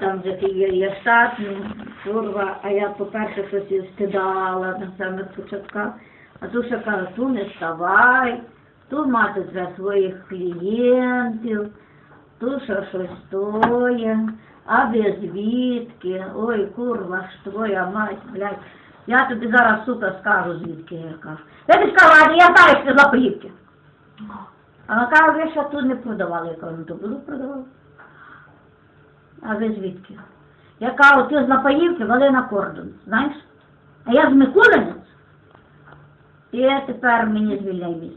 Там вже ті є, штатні, курва, а я, по-перше, щось стидала на самих початках. А тут ще каже, ту не вставай, ту мати вже своїх клієнтів, ту ще щось стоє, а ви звідки? Ой, курва ж твоя мать, блядь. Я тобі зараз, сука, скажу, звідки я кажу. Я тобі скажу, а я знаю, що за поївки. А вона каже, ви ще тут не продавали. Я кажу, ну то буду продавати. А ви звідки? Я кажу, ти з вали на кордон, знаєш? А я з Микулинець. І тепер мені звільняй місце.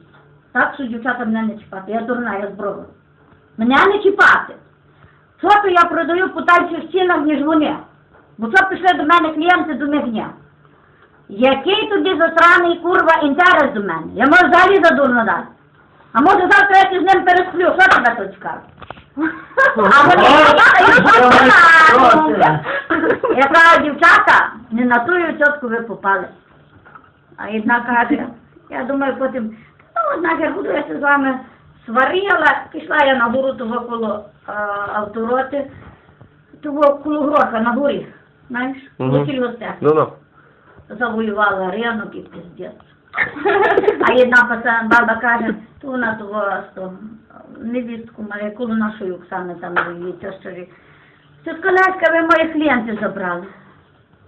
Так що дівчата мене не чіпати. Я дурна, я зброва. Мене не чіпати. Що то я продаю по тайчих цінах, ніж вони? Бо що пішли до мене клієнти до ні? Який тобі засраний курва інтерес до мене? Я можу взагалі за дурно дати. А може завтра я ще з ним пересплю, що тебе тут цікаво? А вони я кажу, дівчата, не на ту тітку ви попали. А одна каже, я думаю, потім, ну, нахер буду я з вами сварила, пішла я на гору того коло автороти, того коло гроха на горі, знаєш, сільгосте. Ну ну. Завоювала ринок і пиздець. А одна баба каже, то вона того, що невістку має, коло нашої Оксани там її тещері. Тетка Леська, ви мої клієнти забрали.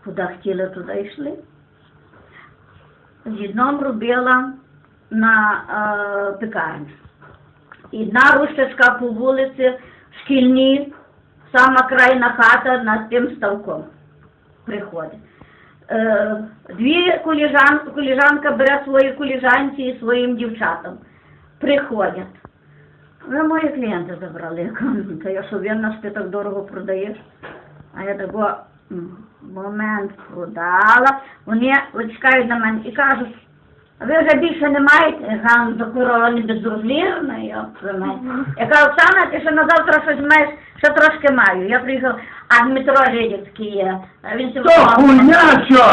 Куди хотіли, туди йшли. З одном робила на е, пекарні. Одна рушечка по вулиці, шкільній, сама крайна хата над тим ставком приходить. Е, дві коліжан, коліжанка бере свої коліжанці і своїм дівчатам. Приходять. Ви мої клієнти забрали. Та я що винна, що ти так дорого продаєш? А я такого момент продала. Вони чекають на мене і кажуть, ви вже більше не маєте? Кажу, до корова не безрозмірна, я кажу, Оксана, ти ще на завтра щось маєш, ще трошки маю. Я приїхав, а Дмитро Жидівський є. А Він То хуйня що?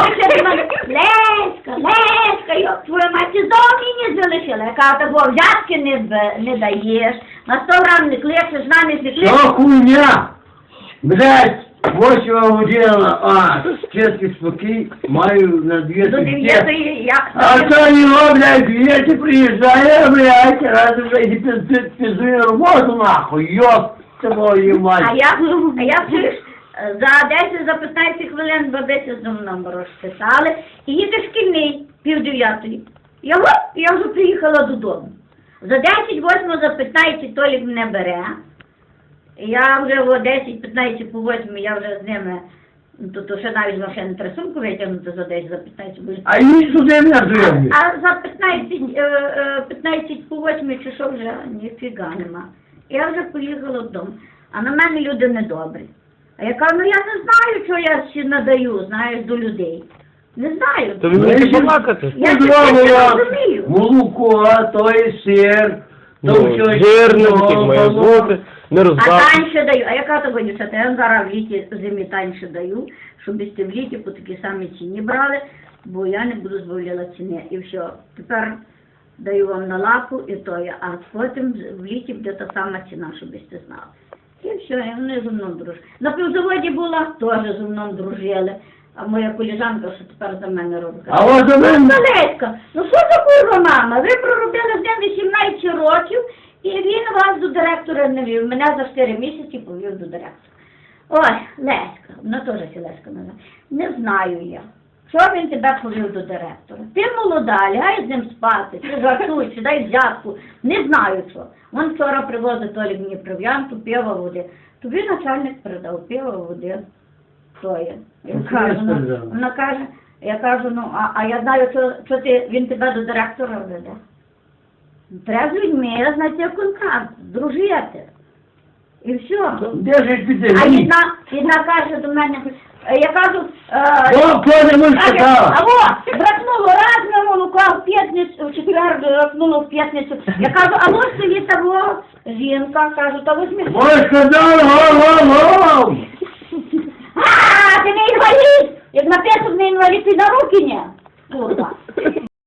Леська, Леська, твою мать, ти знову мені не залишила. Я кажу, такого взятки не, не даєш, на 100 грам не кличеш, на не То кличеш. хуйня? Блять, 8 година, а, чеський спокій, маю на дві До тисячі. А то його, блядь, клієнти приїжджає, блядь, разом, блядь, і пи- роботу, нахуй, йоп, твою А мать. я, а я чуєш, за 10, за 15 хвилин бабися з номером розписали, і їде шкільний, пів дев'ятої. Я оп, я вже приїхала додому. За 10, 8, за 15 Толік мене бере. Я вже о 10, 15 по 8, я вже з ними, ну, то, то ще навіть машини треба сумку витягнути за 10, за 15, бо А їдь сюди мене зробить. а за 15, е, е, 15 по 8 чи що вже ніфіга нема. Я вже поїхала додому. А на мене люди недобрі. А я кажу, ну я не знаю, що я ще надаю, знаєш, до людей. Не знаю. То ви вмієте балакати? Я Ну, це не розумію. Молоко, то є сир, Ну, то що жирним має бути, не А таньше даю. А яка того дівчата? Я зараз в літі зимі таньше даю, щоб ви в літі по такій самій ціні брали, бо я не буду збавляла ціни. І все. Тепер даю вам на лапу і то я, а потім в літі буде та сама ціна, щоб ви знали. І все, і вони зі мною дружать. На півзаводі була, теж зі мною дружили. А моя коліжанка, що тепер за мене робить. А от у мене- Малецька, ну що за курва мама? Ви проробили з ним 18 років, і він вас до директора не вів. Мене за 4 місяці повів до директора. Ой, Леська, вона теж Леська називає. Не знаю я. Що він тебе повів до директора? Ти молода, лягай з ним спати, чи жартуй, чи дай взятку. Не знаю що. Він вчора привозить Толік мені прив'янку, пиво води. Тобі начальник передав пиво води. То є. Я Ну, кажу, ну, вона каже, я кажу, ну, а, а я знаю, що, що ти, він тебе до директора веде. Треба з людьми знайти контракт, дружити. І все. Де ж піде? А одна, одна каже до мене, я кажу, е, О, коли ми сказали. а во, бракнуло раз на молоко, в п'ятницю, в четвер бракнуло в п'ятницю. Я кажу, а ось собі того жінка, кажу, та сміху. Ой, сказали, гол-гол-гол! А, ти не інвалід! Як написано не інвалід, ти на руки не. Курва.